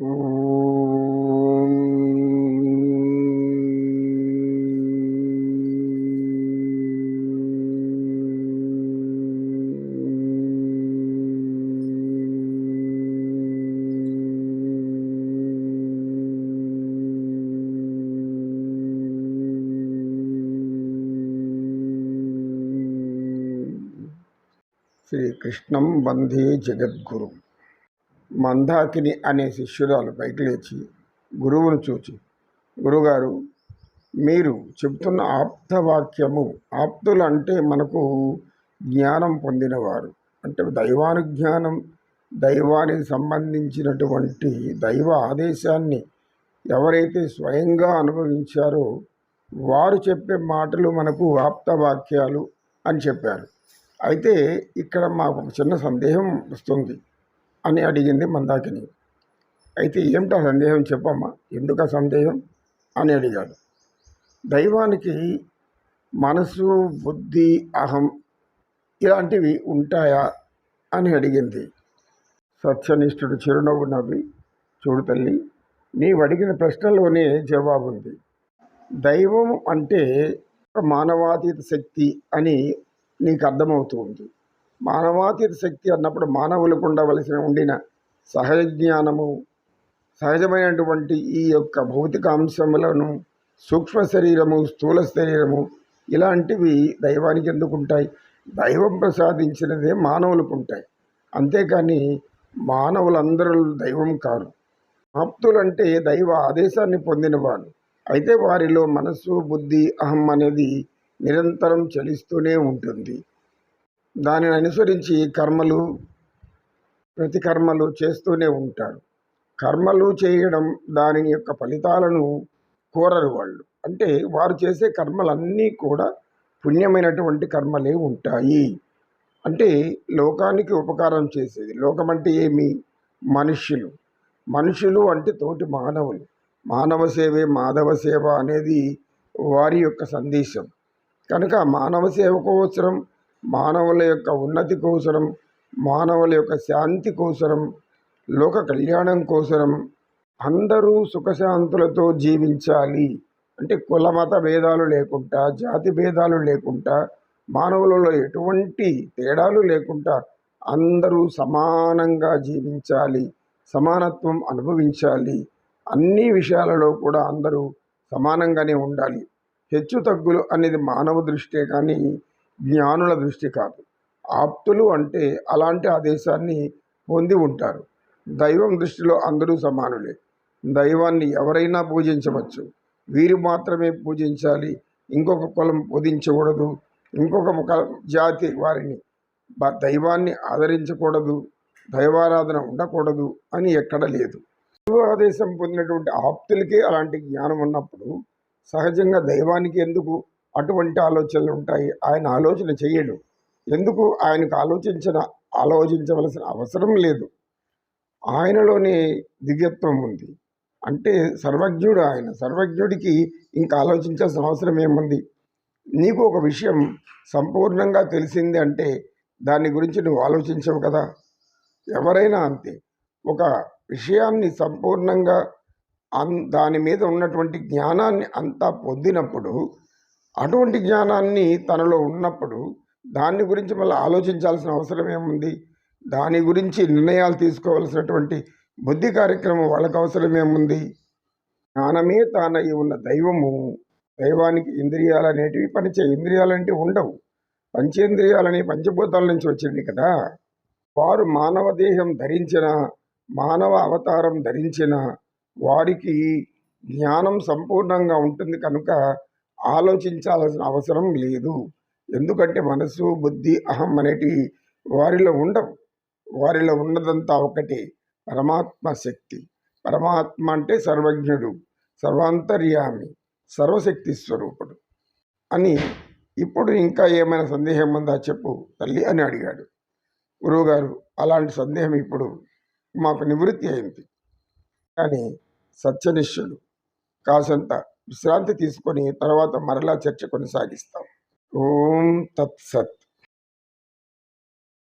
श्रीकृष्णं वंदे जगद्गु మందాకిని అనే శిష్యురాలు పైకి లేచి గురువును చూచి గురుగారు మీరు చెబుతున్న ఆప్తవాక్యము ఆప్తులు అంటే మనకు జ్ఞానం పొందినవారు. అంటే దైవానుజ్ఞానం దైవానికి సంబంధించినటువంటి దైవ ఆదేశాన్ని ఎవరైతే స్వయంగా అనుభవించారో వారు చెప్పే మాటలు మనకు ఆప్తవాక్యాలు అని చెప్పారు. అయితే ఇక్కడ మాకు ఒక చిన్న సందేహం వస్తుంది. అని అడిగింది మందాకిని. అయితే ఏమిటా సందేహం చెప్పమ్మా? ఎందుకు ఆ సందేహం? అని అడిగాడు. దైవానికి మనసు బుద్ధి అహం ఇలాంటివి ఉంటాయా? అని అడిగింది. సత్యనిష్ఠుడు చిరునవ్వు నవ్వి చూడు తల్లి నీవు అడిగిన ప్రశ్నలోనే జవాబు ఉంది. దైవం అంటే మానవాతీత శక్తి అని నీకు అర్థమవుతుంది మానవాతీత శక్తి అన్నప్పుడు మానవులకు ఉండవలసిన ఉండిన సహజ జ్ఞానము సహజమైనటువంటి ఈ యొక్క భౌతిక అంశములను సూక్ష్మ శరీరము స్థూల శరీరము ఇలాంటివి దైవానికి ఎందుకు ఉంటాయి దైవం ప్రసాదించినదే మానవులకు ఉంటాయి అంతేకాని మానవులందరూ దైవం కారు. ఆప్తులంటే దైవ ఆదేశాన్ని పొందినవారు. అయితే వారిలో మనస్సు బుద్ధి అహం అనేది నిరంతరం చలిస్తూనే ఉంటుంది. దానిని అనుసరించి కర్మలు ప్రతి కర్మలు చేస్తూనే ఉంటారు. కర్మలు చేయడం దాని యొక్క ఫలితాలను కోరరు వాళ్ళు. అంటే వారు చేసే కర్మలన్నీ కూడా పుణ్యమైనటువంటి కర్మలే ఉంటాయి. అంటే లోకానికి ఉపకారం చేసేది. లోకం అంటే ఏమి? మనుష్యులు. మనుషులు అంటే తోటి మానవులు. మానవ సేవే మాధవ సేవ అనేది వారి యొక్క సందేశం. కనుక మానవ సేవ కోసరం మానవుల యొక్క ఉన్నతి కోసరం మానవుల యొక్క శాంతి కోసరం లోక కళ్యాణం కోసరం అందరూ సుఖశాంతులతో జీవించాలి. అంటే కుల మత భేదాలు లేకుండా జాతి భేదాలు లేకుండా మానవులలో ఎటువంటి తేడాలు లేకుండా అందరూ సమానంగా జీవించాలి సమానత్వం అనుభవించాలి. అన్ని విషయాలలో కూడా అందరూ సమానంగానే ఉండాలి. హెచ్చు తగ్గులు అనేది మానవ దృష్టే కానీ జ్ఞానుల దృష్టి కాదు. ఆప్తులు అంటే అలాంటి ఆదేశాన్ని పొంది ఉంటారు. దైవం దృష్టిలో అందరూ సమానులే. దైవాన్ని ఎవరైనా పూజించవచ్చు. వీరు మాత్రమే పూజించాలి. ఇంకొక కులం పూజించకూడదు ఇంకొక జాతి వారిని దైవాన్ని ఆదరించకూడదు. దైవారాధన ఉండకూడదు అని ఎక్కడ లేదు. ఆదేశం పొందినటువంటి ఆప్తులకే అలాంటి జ్ఞానం ఉన్నప్పుడు సహజంగా దైవానికి ఎందుకు అటువంటి ఆలోచనలు ఉంటాయి. ఆయన ఆలోచన చేయడు. ఎందుకు? ఆయనకు ఆలోచించిన ఆలోచించవలసిన అవసరం లేదు. ఆయనలోనే దివ్యత్వం ఉంది. అంటే సర్వజ్ఞుడు ఆయన. సర్వజ్ఞుడికి ఇంకా ఆలోచించాల్సిన అవసరం ఏముంది? నీకు ఒక విషయం సంపూర్ణంగా తెలిసింది అంటే దాని గురించి నువ్వు ఆలోచించవు కదా? ఎవరైనా అంతే. ఒక విషయాన్ని సంపూర్ణంగా అన్ దాని మీద ఉన్నటువంటి జ్ఞానాన్ని అంతా పొందినప్పుడు అటువంటి జ్ఞానాన్ని తనలో ఉన్నప్పుడు దాని గురించి మళ్ళీ ఆలోచించాల్సిన అవసరం ఏముంది? దాని గురించి నిర్ణయాలు తీసుకోవాల్సినటువంటి బుద్ధి కార్యక్రమం వాళ్ళకు అవసరం ఏముంది? జ్ఞానమే తానై ఉన్న దైవము. దైవానికి ఇంద్రియాలు అనేటివి పనిచే ఇంద్రియాలంటే ఉండవు. పంచేంద్రియాలని పంచభూతాల నుంచి వచ్చింది కదా. వారు మానవ దేహం ధరించిన మానవ అవతారం ధరించిన వారికి జ్ఞానం సంపూర్ణంగా ఉంటుంది కనుక ఆలోచించాల్సిన అవసరం లేదు. ఎందుకంటే మనసు బుద్ధి అహం అనేటివి వారిలో ఉండవు. వారిలో ఉన్నదంతా ఒకటే. పరమాత్మ శక్తి. పరమాత్మ అంటే సర్వజ్ఞుడు సర్వాంతర్యామి సర్వశక్తి స్వరూపుడు అని ఇప్పుడు ఇంకా ఏమైనా సందేహం ఉందా చెప్పు తల్లి అని అడిగాడు. గురువుగారు అలాంటి సందేహం ఇప్పుడు మాకు నివృత్తి అయింది. కానీ సత్యనిష్ఠుడు కాసంత విశ్రాంతి తీసుకొని తర్వాత మరలా చర్చ కొనసాగిస్తాం. ఓం తత్సత్.